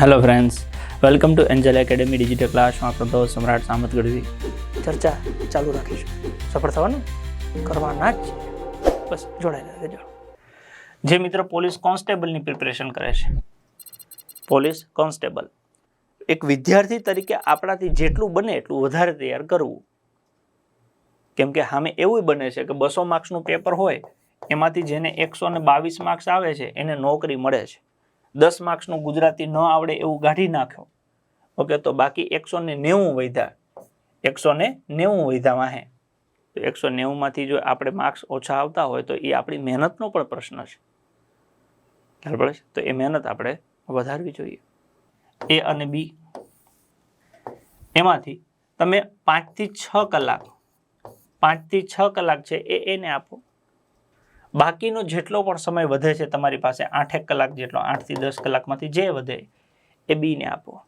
Hello friends welcome to angel academy digital ક્લાસમાં આપણો દોસ્ત સમ્રાટ સામત ગઢવી. ચર્ચા ચાલુ રાખીશું. સફળ થવાનું? કરવાના જ બસ જોડાયેલા રહેજો જે મિત્ર પોલીસ કોન્સ્ટેબલની પ્રિપરેશન કરે છે. Police constable. એક વિદ્યાર્થી તરીકે આપણાથી જેટલું બને એટલું વધારે તૈયાર કરવું. કેમ કે સામે એવું બને છે કે બસો માર્ક્સનું પેપર હોય એમાંથી જેને એકસો ને બાવીસ માર્ક્સ આવે છે એને નોકરી મળે છે. દસ માર્ક્સનું ગુજરાતી ન આવડે એવું કાઢી નાખ્યો. ઓકે, તો બાકી એકસો ને નેવું વધ્યા. એકસો ને નેવું વધ્યા વાહે. તો એકસો નેવુંમાંથી જો આપણે માર્ક્સ ઓછા આવતા હોય તો એ આપણી મહેનતનો પણ પ્રશ્ન છે. ખ્યાલ છે? તો એ મહેનત આપણે વધારવી જોઈએ. એ અને બી. એમાંથી તમે પાંચથી છ કલાક, પાંચથી છ કલાક છે એ એને આપો. બાકીનો જેટલો પણ સમય વધે છે તમારી પાસે આઠેક કલાક જેટલો, આઠથી દસ કલાકમાંથી જે વધે એ બીને આપો.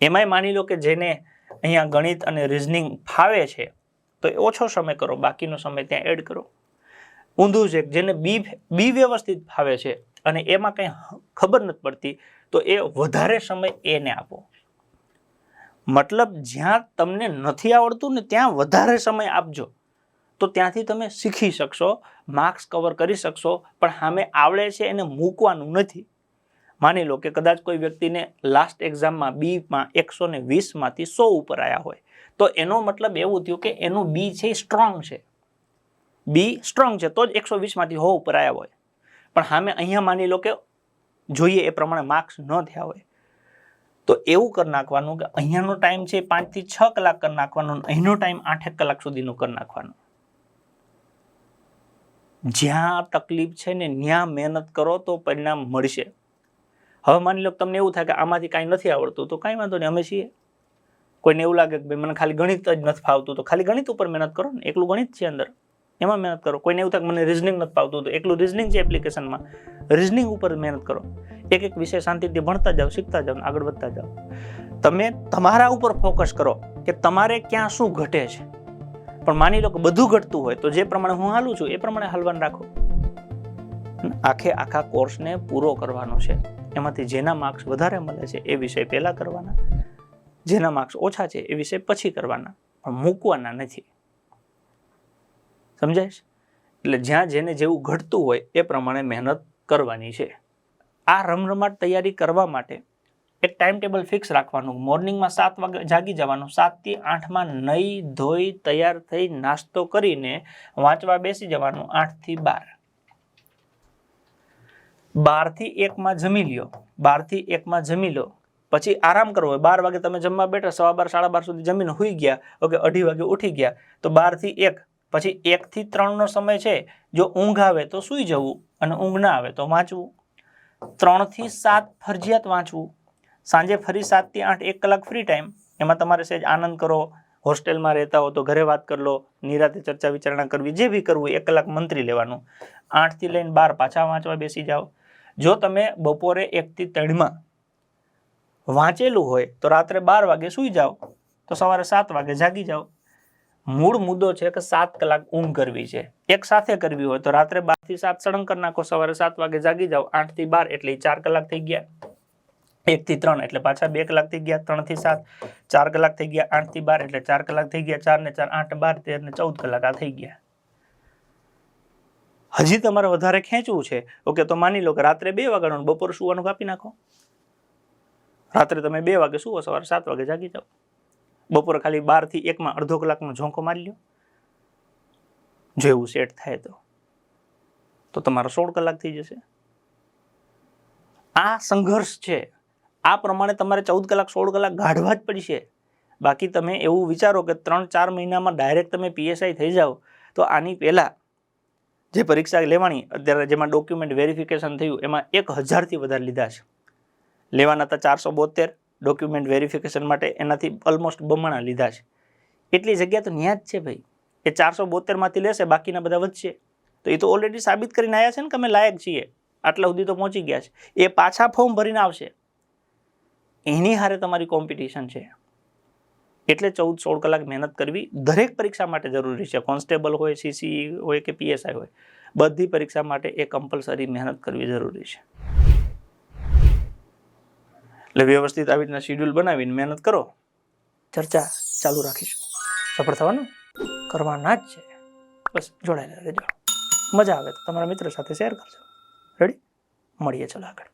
એમાંય માની લો કે જેને અહીંયા ગણિત અને રિઝનિંગ ફાવે છે, તો એ ઓછો સમય કરો, બાકીનો સમય ત્યાં એડ કરો. ઊંધું છે જેને બી બી વ્યવસ્થિત ફાવે છે અને એમાં કંઈ ખબર નથી પડતી, તો એ વધારે સમય એને આપો. મતલબ જ્યાં તમને નથી આવડતું ને ત્યાં વધારે સમય આપજો. તો ત્યાંથી તમે શીખી શકશો માર્ક્સ કવર કરી શકશો, પણ સામે આવડે છે એને મૂકવાનું નથી. માની લો કે કદાચ કોઈ વ્યક્તિને લાસ્ટ એક્ઝામમાં બીમાં એકસો ને વીસમાંથી સો ઉપર આવ્યા હોય, તો એનો મતલબ એવું થયું કે એનું બી છે સ્ટ્રોંગ છે. બી સ્ટ્રોંગ છે, તો જ એકસો વીસમાંથી હો ઉપર આવ્યા હોય. પણ સામે અહીંયા માની લો કે જોઈએ એ પ્રમાણે માર્ક્સ ન થયા હોય. તો એવું કરી નાખવાનું કે અહીંયાનો ટાઈમ છે પાંચથી છ કલાક કરી નાખવાનો અહીંનો ટાઈમ આઠેક કલાક સુધીનો કરી નાખવાનો. જ્યાં તકલીફ છે ને ત્યાં મહેનત કરો તો પરિણામ મળશે. હવે માની લો તમને એવું થાય કે આમાંથી કાંઈ નથી આવડતું, તો કાંઈ વાંધો નહીં, અમે છીએ. કોઈને એવું લાગે કે ભાઈ મને ખાલી ગણિત જ નથી ફાવતું, તો ખાલી ગણિત ઉપર મહેનત કરો ને, એકલું ગણિત છે અંદર. એમાં મહેનત કરો. કોઈને એવું થાય કે મને રિઝનિંગ નથી ફાવતું, તો એકલું રિઝનિંગ છે એપ્લિકેશનમાં રિઝનિંગ ઉપર મહેનત કરો. એક એક વિષય શાંતિથી ભણતા જાઓ, શીખતા જાઓ આગળ વધતા જાઓ. તમે તમારા ઉપર ફોકસ કરો કે તમારે ક્યાં શું ઘટે છે. પણ માની લો કે બધું ઘટતું હોય તો જે પ્રમાણે હું હાલું છું એ પ્રમાણે હાલવાનું રાખો. આખે આખા કોર્સને પૂરો કરવાનો છે. એમાંથી જેના માર્ક્સ વધારે મળે છે એ વિષય પહેલાં કરવાના. જેના માર્ક્સ ઓછા છે એ વિષય પછી કરવાના. પણ મૂકવાના નથી. સમજાય એટલે જ્યાં જેને જેવું ઘટતું હોય એ પ્રમાણે મહેનત કરવાની છે. આ રમરમાટ તૈયારી કરવા માટે એક ટાઈમ ટેબલ ફિક્સ રાખવાનું મોર્નિંગમાં સાત વાગે જાગી જવાનું. સાતથી આઠમાં નહીં ધોઈ તૈયાર થઈ નાસ્તો કરીને વાંચવા બેસી જવાનું આઠથી બાર. બારથી એકમાં જમી લ્યો. બારથી એકમાં જમી લો. પછી આરામ કરવો હોય. બાર વાગે તમે જમવા બેઠા, સવા બાર, સાડા બાર સુધી જમીને હોઈ ગયા, ઓકે, અઢી વાગે ઉઠી ગયા, તો બારથી એક. પછી એકથી ત્રણનો સમય છે. જો ઊંઘ આવે તો સૂઈ જવું અને ઊંઘ ના આવે તો વાંચવું. ત્રણથી સાત ફરજિયાત વાંચવું. સાંજે ફરી સાતથી આઠ, એક કલાક ફ્રી ટાઈમ એમાં તમારે સહેજ આનંદ કરો. હોસ્ટેલમાં રહેતા હો તો ઘરે વાત કરી લો, નિરાતે ચર્ચા વિચારણા કરવી, જે બી કરવું, એક કલાક મંત્રી લેવાનું. આઠથી લઈને બાર પાછા વાંચવા બેસી જાઓ. જો તમે બપોરે એકથી ત્રણમાં વાંચેલું હોય તો રાત્રે બાર વાગે સૂઈ જાઓ, તો સવારે સાત વાગે જાગી જાઓ. મૂળ મુદ્દો છે કે સાત કલાક ઊંઘ કરવી છે. એક સાથે કરવી હોય તો રાત્રે બારથી સાત સળંગ કરી નાખો, સવારે સાત વાગે જાગી જાઓ, આઠથી બાર એટલે ચાર કલાક થઈ ગયા. એકથી ત્રણ એટલે પાછા બે કલાક થઈ ગયા, ત્રણથી સાત, ચાર કલાક થઈ ગયા, આઠથી બાર એટલે ચાર કલાક થઈ ગયા, ચાર ને ચાર, આઠ, બાર, તેર ને ચૌદ કલાક આ થઈ ગયા. હજી તમારે વધારે ખેંચવું છે? ઓકે, તો માની લો કે રાત્રે બે વાગ્યાનું બપોર સુવાનું કાપી નાખો. રાત્રે તમે બે વાગે સુવો, સવારે સાત વાગે જાગી જાઓ. બપોરે ખાલી બારથી એકમાં અડધો કલાકનો ઝોંકો મારી લો જો એવું સેટ થાય તો. તો તમારો સોળ કલાક થઈ જશે. આ સંઘર્ષ છે. આ પ્રમાણે તમારે ચૌદ કલાક, સોળ કલાક ગાઢવા જ પડશે. બાકી તમે એવું વિચારો કે ત્રણ, ચાર મહિનામાં ડાયરેક્ટ તમે પીએસઆઈ થઈ જાઓ, તો આની પહેલાં જે પરીક્ષા લેવાની, અત્યારે જેમાં ડોક્યુમેન્ટ વેરિફિકેશન થયું, એમાં એક હજારથી વધારે લીધા છે. લેવાના હતા ચારસો બોતેર ડોક્યુમેન્ટ વેરિફિકેશન માટે એનાથી ઓલમોસ્ટ બમણા લીધા છે. એટલી જગ્યા તો ન્યા જ છે ભાઈ. એ ચારસો બોતેરમાંથી લેશે, બાકીના બધા વધશે. તો એ તો ઓલરેડી સાબિત કરીને આવ્યા છે ને કે અમે લાયક છીએ. આટલા સુધી તો પહોંચી ગયા છે. એ પાછા ફોર્મ ભરીને આવશે. એની હારે તમારી કોમ્પિટિશન છે. એટલે ચૌદ સોળ કલાક મહેનત કરવી દરેક પરીક્ષા માટે જરૂરી છે. કોન્સ્ટેબલ હોય સીસી હોય કે પીએસઆઈ હોય, બધી પરીક્ષા માટે એ કમ્પલસરી મહેનત કરવી જરૂરી છે. એટલે વ્યવસ્થિત આવી રીતના શિડ્યુલ બનાવીને મહેનત કરો. ચર્ચા ચાલુ રાખીશું. સફળ થવાનું કરવાના જ છે. બસ જોડાયેલા રહેજો. મજા આવે તો તમારા મિત્રો સાથે શેર કરજો. રેડી મળીએ ચલો આગળ.